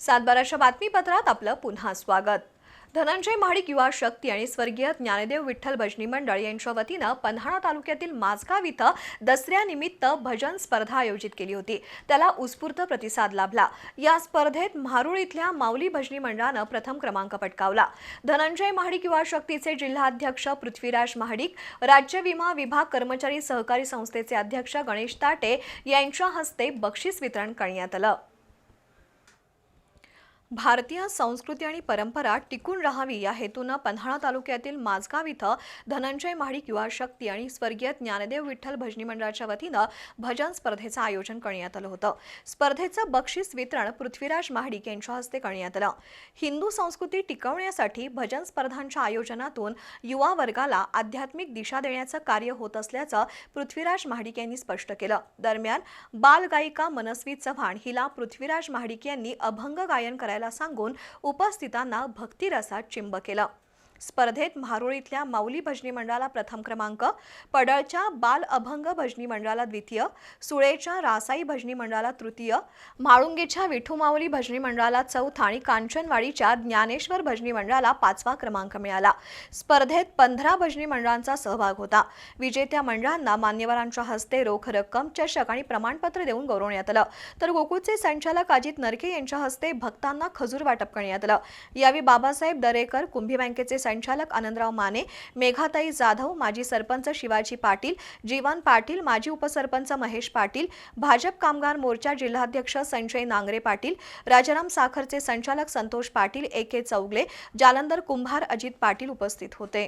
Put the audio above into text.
सातबाराच्या बातमीपत्रात आपलं पुन्हा स्वागत. धनंजय महाडिक युवा शक्ती आणि स्वर्गीय ज्ञानदेव विठ्ठल भजनी मंडळ यांच्या वतीनं पन्हाळा तालुक्यातील माझगाव इथं दसऱ्यानिमित्त भजन स्पर्धा आयोजित केली होती. त्याला उत्स्फूर्त प्रतिसाद लाभला. या स्पर्धेत म्हारुळ इथल्या माऊली भजनी मंडळानं प्रथम क्रमांक पटकावला. धनंजय महाडिक युवा शक्तीचे जिल्हाध्यक्ष पृथ्वीराज महाडिक राज्य विमा विभाग कर्मचारी सहकारी संस्थेचे अध्यक्ष गणेश ताटे यांच्या हस्ते बक्षीस वितरण करण्यात आलं. भारतीय संस्कृती आणि परंपरा टिकून राहावी या हेतूनं पन्हाळा तालुक्यातील माझगाव इथं धनंजय महाडिक युवा शक्ती आणि स्वर्गीय ज्ञानदेव विठ्ठल भजनी मंडळाच्या वतीनं भजन स्पर्धेचं आयोजन करण्यात आलं होतं. स्पर्धेचं बक्षीस वितरण पृथ्वीराज महाडिक यांच्या हस्ते करण्यात आलं. हिंदू संस्कृती टिकवण्यासाठी भजन स्पर्धांच्या आयोजनातून युवा वर्गाला आध्यात्मिक दिशा देण्याचं कार्य होत असल्याचं पृथ्वीराज महाडिक यांनी स्पष्ट केलं. दरम्यान बालगायिका मनस्वी चव्हाण हिला पृथ्वीराज महाडिक यांनी अभंग गायन करायला सांगून उपस्थितांना भक्तिरसात चिंब केलं. स्पर्धेत म्हारुळ इथल्या माऊली भजनी मंडळाला प्रथम क्रमांक पडळच्या बाल अभंग भजनी मंडळाला द्वितीय सुळेच्या रासाई भजनी मंडळाला तृतीय म्हाळुंगेच्या विठू माऊली भजनी मंडळाला चौथा आणि कांचनवाडीच्या ज्ञानेश्वर भजनी मंडळाला पाचवा क्रमांक मिळाला. स्पर्धेत पंधरा भजनी मंडळांचा सहभाग होता. विजेत्या मंडळांना मान्यवरांच्या हस्ते रोख रक्कम चषक आणि प्रमाणपत्र देऊन गौरवण्यात आलं. तर गोकुळचे संचालक अजित नरके यांच्या हस्ते भक्तांना खजूर वाटप करण्यात आलं. यावेळी बाबासाहेब दरेकर कुंभी बँकेचे संचालक आनंदराव माने मेघाताई जाधव माजी सरपंच शिवाजी पाटील जीवन पाटील माजी उपसरपंच महेश पाटील भाजप कामगार मोर्चा जिल्हाध्यक्ष संजय नांगरे पाटील राजाराम साखरचे संचालक संतोष पाटील ए के चौगले जालंधर कुंभार अजित पाटील उपस्थित होते.